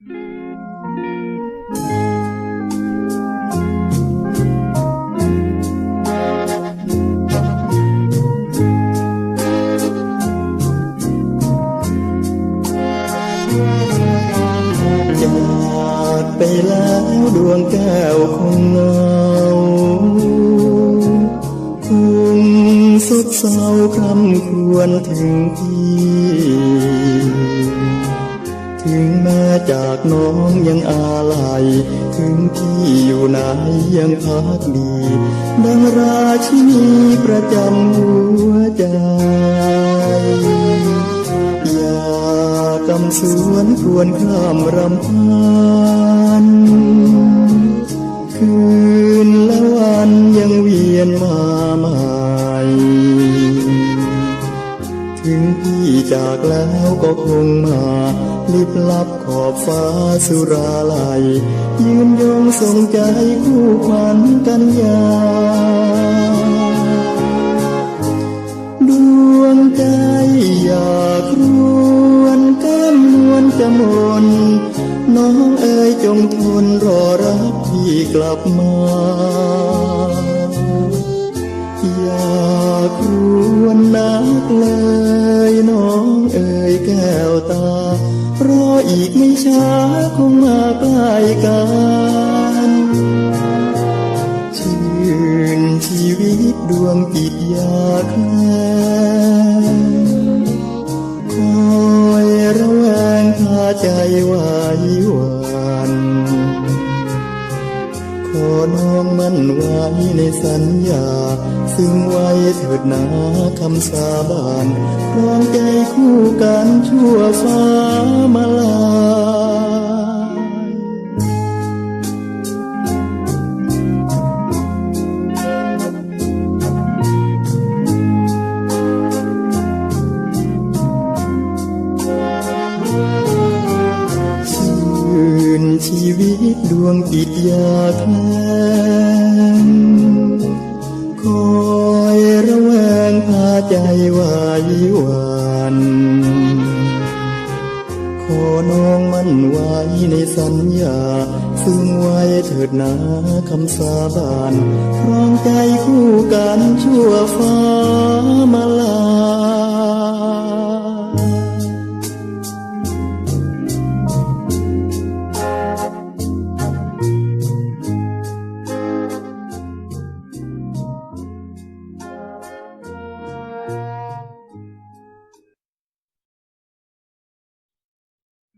จากไปแล้วดวงแก้วคงเงาคงสุดเศร้าคร่ำควญถึงพี่ ถึงแม้ จากน้องยังอาลัยถึงพี่อยู่ไหนยังพักดีดังราชินีประจำหัวใจอย่ากำสวนควรข้ามรำพันคืน ถึงพี่จากแล้วก็คงมาลิบลับขอบฟ้าสุราลัย ยืนยงทรงใจคู่ขวัญกันยา ดวงใจอยากรวนแก้มนวลจะมนน้องเอ๋ยจงทนรอรับพี่กลับมา ไม่ช้าคงมาใกล้กันชื่นชีวิตดวงจิตอยากแล้คอยระแวงพาใจไหวหวันขอน้องมั่ นไว้ในสัญญา ซึ่งไว้เถิดนาคำสาบานรองใจคู่กันชั่วฟ้ามาลา ชีวิตดวงจิตยากแล้งคอยระแวงพาใจไหวหวันขอน้องมั่นไว้ในสัญญา ซึ่งไว้เถิดนาคำสาบานครองใจคู่กัน